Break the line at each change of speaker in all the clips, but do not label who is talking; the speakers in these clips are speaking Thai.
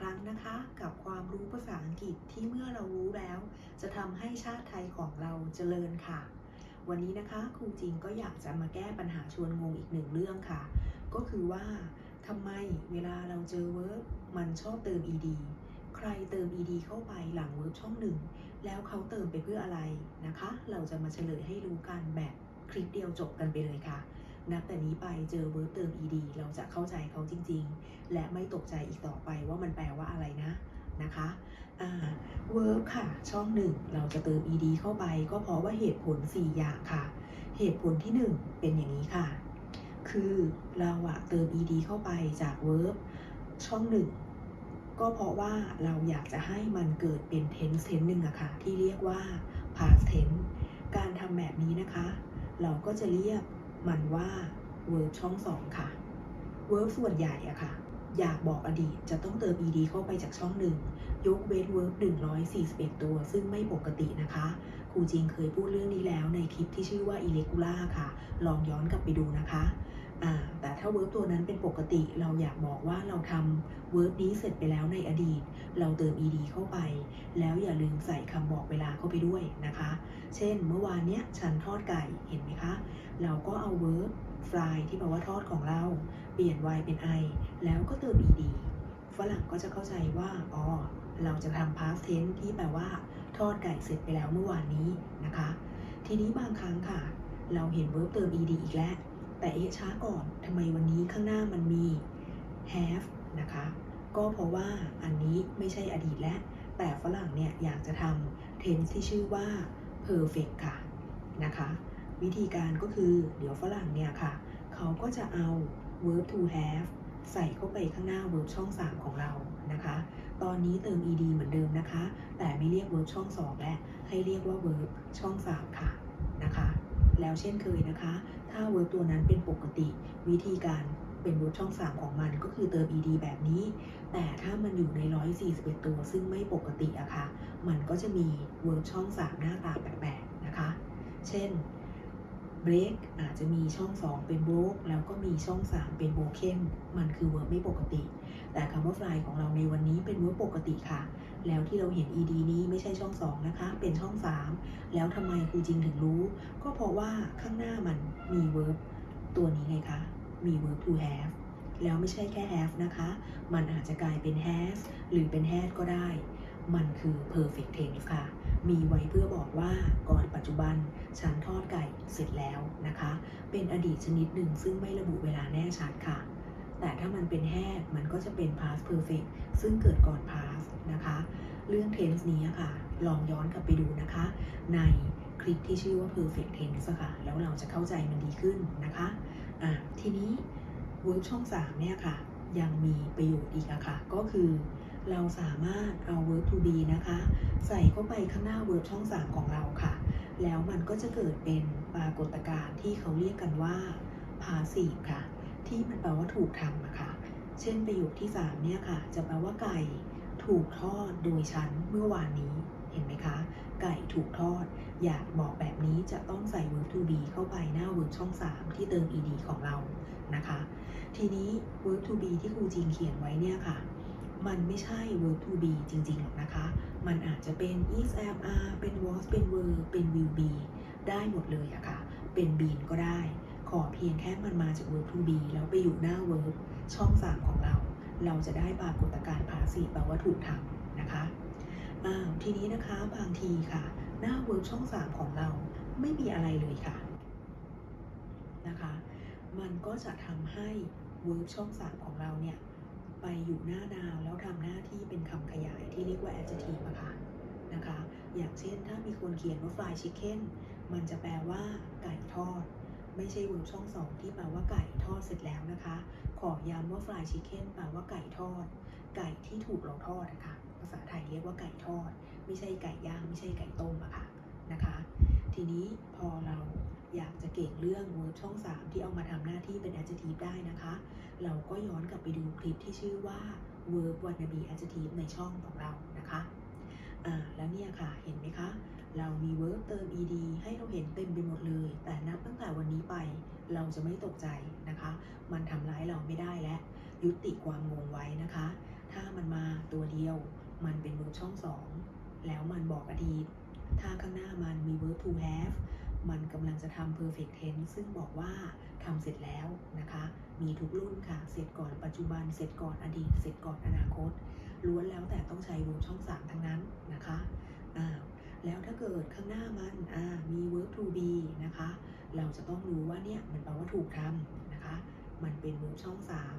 ครั้งนะคะ กับความรู้ภาษาอังกฤษที่เมื่อเรารู้แล้ว จะทำให้ชาติไทยของเราเจริญค่ะ วันนี้นะคะครูจริงก็อยากจะมาแก้ปัญหาชวนงงอีกหนึ่งเรื่องค่ะ ก็คือว่าทำไมเวลาเราเจอ verb มันชอบเติม ed ใครเติม ed เข้าไปหลัง verb ช่องหนึ่งแล้วเขาเติมไปเพื่ออะไรนะคะ เราจะมาเฉลยให้รู้กันแบบคลิปเดียวจบกันไปเลยค่ะ นับแต่นี้ไปเจอ verb เติม ed เราจะเข้าใจเขาจริง ๆ และไม่ตกใจอีกต่อไปว่ามันแปลว่าอะไรนะนะคะอ่า verb ค่ะ ช่องหนึ่งเราจะเติม ed เข้าไป ก็เพราะว่าเหตุผล 4 อย่างค่ะ เหตุผลที่ 1 เป็นอย่างนี้ค่ะ คือเราอะเติม ed เข้าไปจาก verb ช่องหนึ่งก็เพราะว่าเราอยากจะให้มันเกิดเป็น tense tense หนึ่งอะค่ะ ที่เรียกว่า past tense การทำแบบนี้นะคะ เราก็จะเรียก มันว่าเวิร์บช่องสองค่ะเวิร์บส่วนใหญ่อะค่ะ อยากบอกอดีตจะต้องเติม ed เข้าไปจากช่องหนึ่งยกเว้นเวิร์บหนึ่งร้อยสี่สิบเอ็ดตัว ซึ่งไม่ปกตินะคะ ครูจริงเคยพูดเรื่องนี้แล้วในคลิปที่ชื่อว่า irregular ค่ะ ลองย้อนกลับไปดูนะคะ แต่ถ้า verb ตัวนั้นเป็นปกติเราอยากบอกว่าเราทำ verb นี้เสร็จไปแล้วในอดีต เราเติม ed เข้าไป แล้วอย่าลืมใส่คำบอกเวลาเข้าไปด้วยนะคะ เช่น เมื่อวานเนี้ยฉันทอดไก่เห็นไหมคะ เราก็เอา verb fry ที่แปลว่าทอดของเรา เปลี่ยน y เป็น i แล้วก็เติม ed ฝรั่งก็จะเข้าใจว่าอ๋อเราจะทำ past tense ที่แปลว่า ทอดไก่เสร็จไปแล้วเมื่อวานนี้นะคะ ทีนี้บางครั้งค่ะ เราเห็น verb เติม ed อีกแล้ว แต่เอะช้าก่อนทำไมวันนี้ข้างหน้ามันมี have นะคะ ก็เพราะว่าอันนี้ไม่ใช่อดีตแล้ว แต่ฝรั่งเนี่ยอยากจะทำ tense ที่ชื่อว่า perfect ค่ะนะคะ วิธีการก็คือเดี๋ยวฝรั่งเนี่ยค่ะ เขาก็จะเอา verb to have ใส่เข้าไปข้างหน้า verb ช่อง 3 ของเรานะคะ ตอนนี้เติม ed เหมือนเดิมนะคะ แต่ไม่เรียก verb ช่อง 2 และให้เรียกว่า verb ช่อง 3 ค่ะนะคะ แล้วเช่นเคยนะคะ ถ้าเวิร์บตัวนั้นเป็นปกติ วิธีการเป็นรูทช่อง 3 ของมันก็คือเติม ed แบบนี้ แต่ถ้ามันอยู่ใน 141 ตัวซึ่งไม่ปกติอะค่ะ มันก็จะมีเวิร์บช่อง 3 หน้าตาแปลกๆนะคะ เช่น break อาจจะมีช่อง 2 เป็น broke แล้วก็มีช่อง 3 เป็น broken มันคือ verb ไม่ปกติ แต่คำว่า fly ของเราในวันนี้เป็น verb ปกติค่ะ แล้วที่เราเห็น ed นี้ไม่ใช่ช่อง 2 นะคะ เป็นช่อง 3 แล้วทำไมครูจริงถึงรู้ ก็เพราะว่าข้างหน้ามันมี verb ตัวนี้ไงคะ มี verb to have แล้วไม่ใช่แค่ have นะคะ มันอาจจะกลายเป็น has หรือเป็น had ก็ได้ มันคือ perfect tense ค่ะ มีไว้เพื่อบอกว่าก่อนปัจจุบันฉันทอดไก่เสร็จแล้วนะคะ เป็นอดีตชนิดหนึ่งซึ่งไม่ระบุเวลาแน่ชัดค่ะ แต่ถ้ามันเป็น had มันก็จะเป็น past perfect ซึ่งเกิดก่อน past นะคะ เรื่อง tense นี้ค่ะ ลองย้อนกลับไปดูนะคะ ในคลิปที่ชื่อว่า perfect tense ค่ะ แล้วเราจะเข้าใจมันดีขึ้นนะคะอะทีนี้ verb ช่อง3เนี่ยค่ะ ยังมีประโยชน์อีกอะค่ะ ก็คือ เราสามารถเอา verb to be นะคะ ใส่เข้าไปข้างหน้า verb ช่อง 3 ของเราค่ะ แล้วมันก็จะเกิดเป็นปรากฏการณ์ที่เขาเรียกกันว่า passive ค่ะ ที่มันแปลว่าถูกทำอะคะ เช่นประโยคที่ 3 เนี่ยค่ะ จะแปลว่าไก่ถูกทอดโดยฉันเมื่อวานนี้ เห็นไหมคะ ไก่ถูกทอด อยากบอกแบบนี้จะต้องใส่ verb to be เข้าไปหน้า verb ช่อง 3 ที่เติม ed ของเรานะคะ ทีนี้ verb to be ที่ครูจีนเขียนไว้เนี่ยค่ะ มันไม่ใช่ verb to be จริงๆหรอกนะคะ มันอาจจะเป็น is am are เป็น was เป็น were เป็น will be ได้หมดเลยอะค่ะ เป็น been ก็ได้ ขอเพียงแค่มันมาจาก verb to be แล้วไปอยู่หน้า verb ช่อง 3 ของเรา เราจะได้ปรากฏการณ์ passive แปลว่าถูกทำนะคะอ้าวทีนี้นะคะบางทีค่ะ หน้า verb ช่อง 3 ของเราไม่มีอะไรเลยค่ะนะคะ มันก็จะทำให้ verb ช่อง 3 ของเราเนี่ย อยู่หน้านาวแล้วทำหน้าที่เป็นคำขยายที่เรียกว่า adjective อะค่ะนะคะ อย่างเช่นถ้ามีคนเขียนว่า fried chicken มันจะแปลว่าไก่ทอด ไม่ใช่ verb ช่อง2ที่แปลว่าไก่ทอดเสร็จแล้วนะคะ ขอย้ำว่า fried chicken แปลว่าไก่ทอด ไก่ที่ถูกเราทอดนะคะภาษาไทยเรียกว่าไก่ทอด ไม่ใช่ไก่ย่าง ไม่ใช่ไก่ต้มอะค่ะนะคะ ทีนี้พอเราอยากจะเก่งเรื่อง verb ช่อง 3 ที่เอามาทำหน้าที่เป็น adjective ได้นะคะ เราก็ย้อนกลับไปดูคลิปที่ชื่อว่า verb wanna be adjective ในช่องของเรานะคะอ่าแล้วเนี่ยค่ะ เห็นไหมคะ เรามี verb เติม ed ให้เราเห็นเต็มไปหมดเลย แต่นับตั้งแต่วันนี้ไปเราจะไม่ตกใจนะคะ มันทำร้ายเราไม่ได้และ ยุติความงงไว้นะคะ ถ้ามันมาตัวเดียว มันเป็น verb ช่องสองแล้วมันบอกอดีต ถ้าข้างหน้ามันมี verb to have มันกำลังจะทำ perfect tense ซึ่งบอกว่าทำเสร็จแล้วนะคะ มีทุกรุ่นค่ะ เสร็จก่อนปัจจุบัน เสร็จก่อนอดีต เสร็จก่อนอนาคต ล้วนแล้วแต่ต้องใช้ verb ช่องสามทั้งนั้นนะคะอ่าแล้วถ้าเกิดข้างหน้ามันอ่ามี verb to be นะคะ เราจะต้องรู้ว่าเนี่ยมันแปลว่าถูกทำนะคะ มันเป็น verb ช่องสาม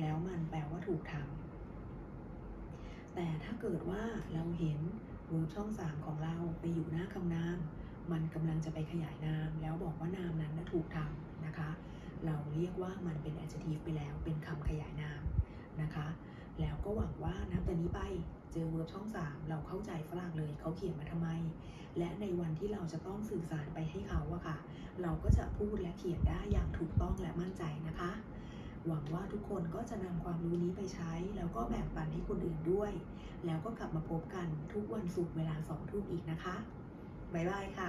แล้วมันแปลว่าถูกทำแต่ถ้าเกิดว่าเราเห็น verb ช่องสามของเราไปอยู่หน้าคำนาม มันกำลังจะไปขยายนาม แล้วบอกว่านามนั้นถูกทำนะคะ เราเรียกว่ามันเป็น adjective ไปแล้วเป็นคำขยายนามนะคะ แล้วก็หวังว่านับแต่นี้ไปเจอเวิร์บช่อง 3 เราเข้าใจฝรั่งเลยเขาเขียนมาทำไม และในวันที่เราจะต้องสื่อสารไปให้เขาอะค่ะ เราก็จะพูดและเขียนได้อย่างถูกต้องและมั่นใจนะคะ หวังว่าทุกคนก็จะนำความรู้นี้ไปใช้ แล้วก็แบ่งปันให้คนอื่นด้วย แล้วก็กลับมาพบกันทุกวันศุกร์เวลาสองทุ่มอีกนะคะ บ๊ายบายค่ะ